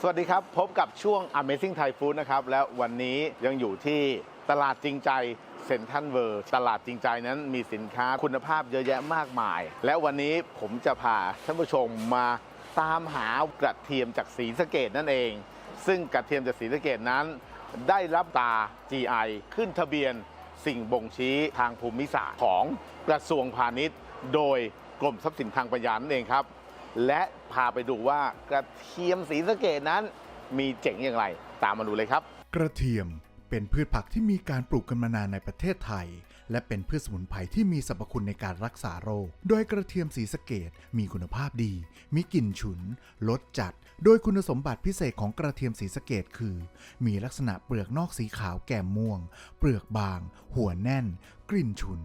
สวัสดีครับ พบกับช่วง Amazing Thai Food นะครับ และวันนี้ยังอยู่ที่ตลาดจริงใจเซ็นทรัลเวิร์ตลาดจริงใจนั้นมีสินค้าคุณภาพเยอะแยะมากมาย และวันนี้ผมจะพาท่านผู้ชมมาตามหากระเทียมจากสีสะเกดนั่นเอง ซึ่งกระเทียมจากสีสะเกดนั้น ได้รับตา GI ขึ้นทะเบียนสิ่งบ่งชี้ทางภูมิศาสตร์ของกระทรวงพาณิชย์ โดยกรมทรัพย์สินทางปัญญานั่นเองครับ และพาไปดูว่ากระเทียมสีสะเกดนั้น มีเจ๋งอย่างไร ตามมาดูเลยครับ กระเทียมเป็นพืชผักที่มีการปลูกกันมานานในประเทศไทย และเป็นพืชสมุนไพรที่มีสรรพคุณในการรักษาโรค โดยกระเทียมสีสะเกดมีคุณภาพดี มีกลิ่นฉุนรสจัด โดยคุณสมบัติพิเศษของกระเทียมสีสะเกดคือ มีลักษณะเปลือกนอกสีขาวแก่มม่วง เปลือกบาง หัวแน่นกลิ่นฉุน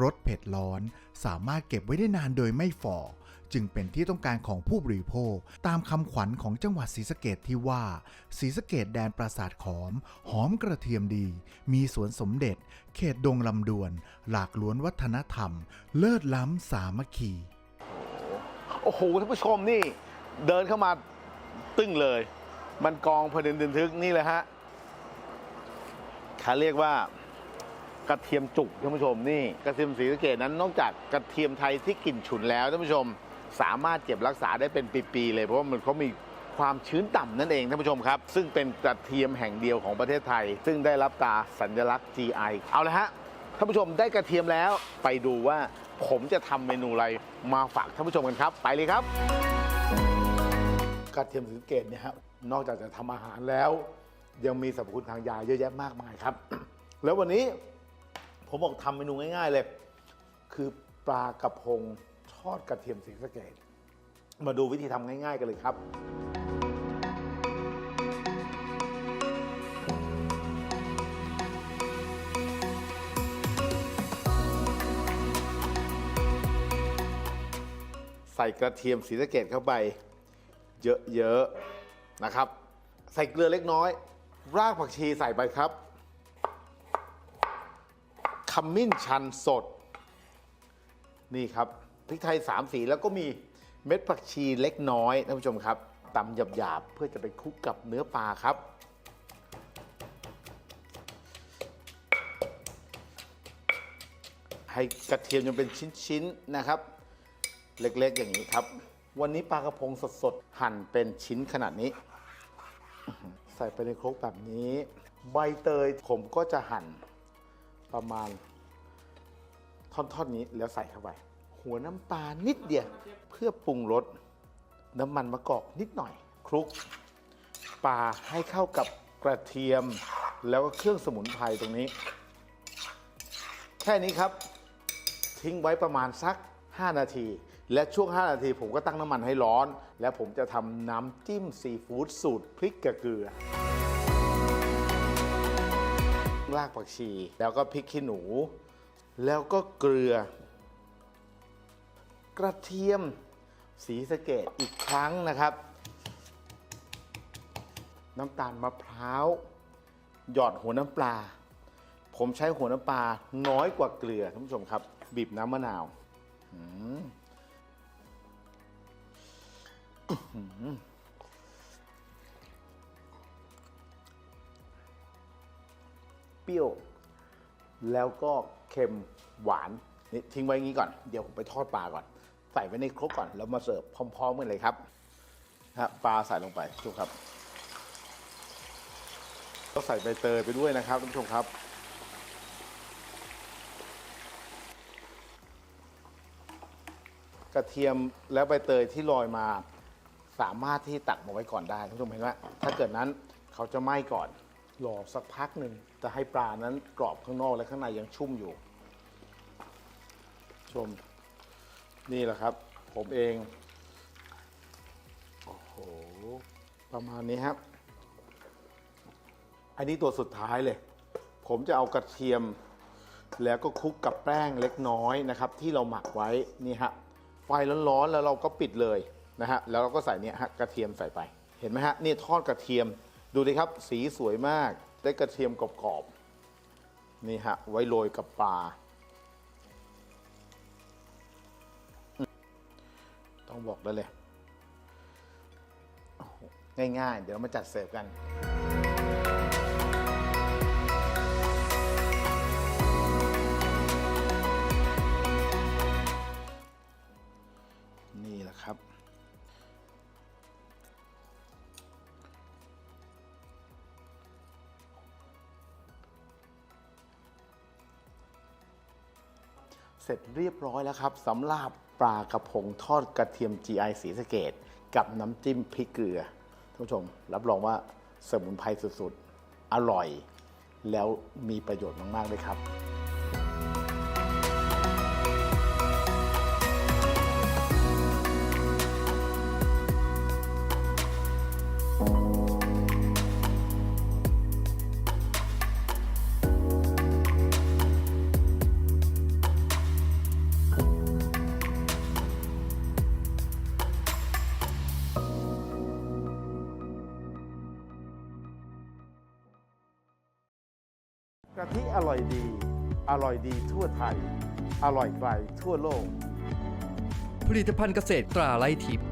รสเผ็ดร้อน สามารถเก็บไว้ได้นานโดยไม่ฝ่อ จึงเป็นที่ต้องการของผู้บริโภค ตามคำขวัญของจังหวัดศรีสะเกดที่ว่าศรีสะเกดแดนปราสาทขอม หอมกระเทียมดี มีสวนสมเด็จ เขตดงลำดวน หลากล้วนวัฒนธรรม เลิศล้ำสามัคคี โอ้โหท่านผู้ชมนี่ เดินเข้ามาตึ้งเลย มันกองพเดินดินทึกนี่เลยฮะเขาเรียกว่า กระเทียมจุกท่านผู้ชมนี่กระเทียมสีสะเกดนั้นนอกจากกระเทียมไทยที่กลิ่นฉุนแล้วท่านผู้ชมสามารถเก็บรักษาได้เป็นปีๆเลย เพราะว่ามันเขามีความชื้นต่ำนั่นเองท่านผู้ชมครับ ซึ่งเป็นกระเทียมแห่งเดียวของประเทศไทย ซึ่งได้รับตราสัญลักษณ์ GI เอาละฮะท่านผู้ชมได้กระเทียมแล้วไปดูว่าผมจะทำเมนูอะไรมาฝากท่านผู้ชมกันครับ ไปเลยครับ กระเทียมสีสะเกตเนี่ยฮะนอกจากจะทำอาหารแล้ว ยังมีสรรพคุณทางยาเยอะแยะมากมายครับ แล้ววันนี้ ผมบอกทำเมนูง่าย ๆ เลย คือปลากระพงทอดกระเทียมสีสะเกตมาดูวิธีทำง่าย ๆ กันเลยครับ ใส่กระเทียมสีสะเกตเข้าไป เยอะ ๆ นะครับ ใส่เกลือเล็กน้อย รากผักชีใส่ไปครับ ขมิ้นชันสด นี่ครับพริกไทย3สีแล้วก็มีเม็ดผักชีเล็กน้อยท่านผู้ชมครับตำหยาบๆเพื่อจะไปคลุกกับเนื้อปลาครับ ให้กระเทียมยังเป็นชิ้นๆนะครับ เล็กๆอย่างนี้ครับ วันนี้ปลากระพงสดๆ หั่นเป็นชิ้นขนาดนี้ ใส่ไปในครกแบบนี้ ใบเตยผมก็จะหั่น ประมาณ ท่อนๆนี้แล้วใส่เข้าไป หัวน้ำปลานิดเดียวเพื่อปรุงรสน้ำมันมะกอกนิดหน่อยคลุกปลาให้เข้ากับกระเทียม แล้วก็เครื่องสมุนไพรตรงนี้ แค่นี้ครับ ทิ้งไว้ประมาณสัก 5 นาที และช่วง 5 นาทีผมก็ตั้งน้ำมันให้ร้อน แล้วผมจะทำน้ำจิ้มซีฟู้ดสูตรพริกกเกลือ รากผักชี แล้วก็พริกขี้หนู แล้วก็เกลือ กระเทียม สีสะเกตอีกครั้งนะครับ น้ำตาลมะพร้าว หยอดหัวน้ำปลา ผมใช้หัวน้ำปลาน้อยกว่าเกลือท่านผู้ชมครับ บีบน้ำมะนาวอืม รี้ยว แล้วก็เค็มหวานนี่ทิ้งไว้อย่างนี้ก่อน เดี๋ยวผมไปทอดปลาก่อน ใส่ไว้ในครกก่อน แล้วมาเสิร์ฟพร้อมๆกันเลยครับฮะปลาใส่ลงไปทุกครับ ก็ใส่ใบเตยไปด้วยนะครับท่านผู้ชมครับ กระเทียมแล้วใบเตยที่ลอยมา สามารถที่ตักมาไว้ก่อนได้ท่านผู้ชมเห็นไหมถ้าเกิดนั้นเขาจะไหม้ก่อน รอสักพักหนึ่งจะให้ปลานั้นกรอบข้างนอกและข้างในยังชุ่มอยู่ ชมนี่แหละครับ ผมเองโอ้โหประมาณนี้ครับออันนี้ตัวสุดท้ายเลย ผมจะเอากระเทียม แล้วก็คลุกกับแป้งเล็กน้อยนะครับ ที่เราหมักไว้นี่ฮะไฟร้อนๆแล้วเราก็ปิดเลยนะฮะแล้วเราก็ใส่เนี่ยฮะกระเทียมใส่ไปเห็นไหมฮะนี่ทอดกระเทียม ดูดิครับสีสวยมากได้กระเทียมกรอบๆนี่ฮะไว้โรยกับปลา ต้องบอกได้เลย ง่ายๆ เดี๋ยวเรามาจัดเสิร์ฟกันนี่แหละครับ เสร็จเรียบร้อยแล้วครับสำหรับปลากระพงทอดกระเทียม GI สีสเกต กับน้ำจิ้มพริกเกลือท่านผู้ชม รับรองว่าสมุนไพรสุดๆ อร่อย แล้วมีประโยชน์มากๆเลยครับ กะทิอร่อยดี อร่อยดีทั่วไทย อร่อยไกลทั่วโลก ผลิตภัณฑ์เกษตรตราไร่ทิพย์